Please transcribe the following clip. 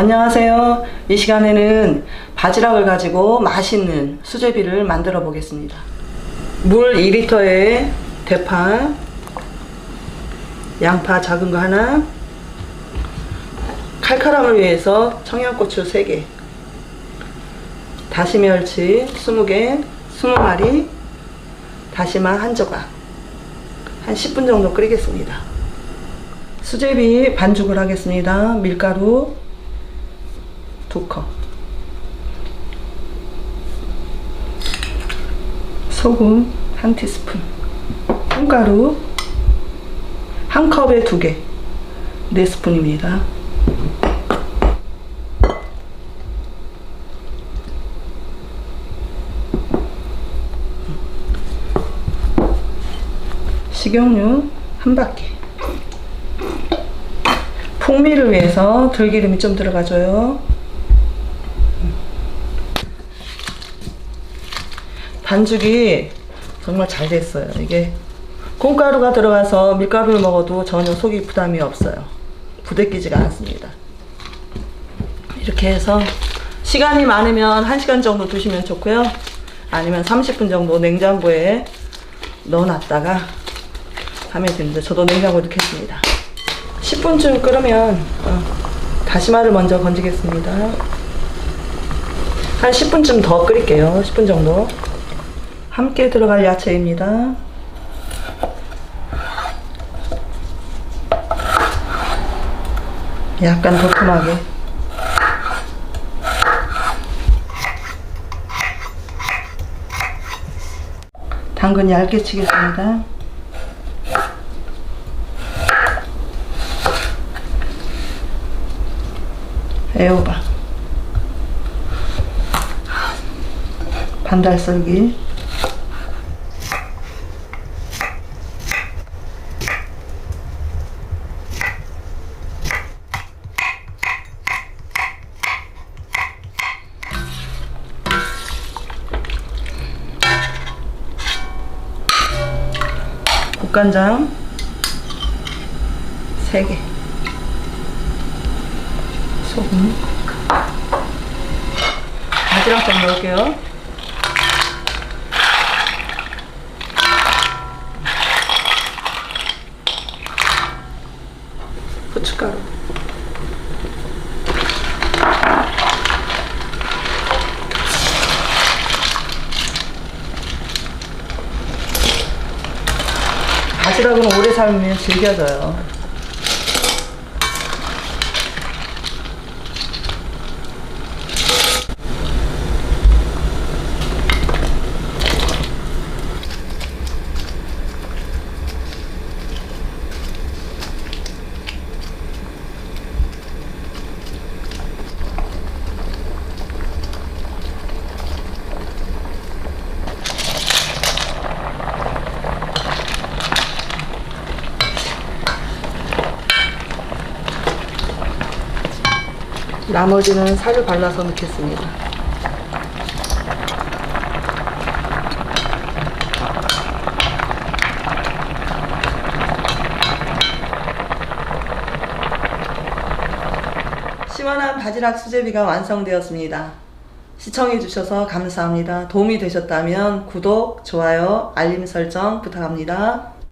안녕하세요. 이 시간에는 바지락을 가지고 맛있는 수제비를 만들어 보겠습니다. 물 2리터에 대파, 양파 작은 거 하나, 칼칼함을 위해서 청양고추 3개, 다시멸치 20개, 20마리, 다시마 한 조각, 한 10분 정도 끓이겠습니다. 수제비 반죽을 하겠습니다. 밀가루 두 컵. 소금 한 티스푼. 콩가루 한 컵에 두 개. 네 스푼입니다. 식용유 한 바퀴. 풍미를 위해서 들기름이 좀 들어가줘요. 반죽이 정말 잘 됐어요. 이게 콩가루가 들어가서 밀가루를 먹어도 전혀 속이 부담이 없어요. 부대끼지가 않습니다. 이렇게 해서 시간이 많으면 1시간 정도 두시면 좋고요. 아니면 30분 정도 냉장고에 넣어놨다가 하면 됩니다. 저도 냉장고에 넣겠습니다. 10분쯤 끓으면 어, 다시마를 먼저 건지겠습니다. 한 10분쯤 더 끓일게요. 10분 정도. 함께 들어갈 야채입니다. 약간 도톰하게. 당근 얇게 치겠습니다. 애호박. 반달 썰기. 국간장 3개. 소금. 바지락 좀 넣을게요. 후춧가루 바지락은 오래 삶으면 질겨져요. 나머지는 살을 발라서 넣겠습니다. 시원한 바지락 수제비가 완성되었습니다. 시청해주셔서 감사합니다. 도움이 되셨다면 구독, 좋아요, 알림 설정 부탁합니다.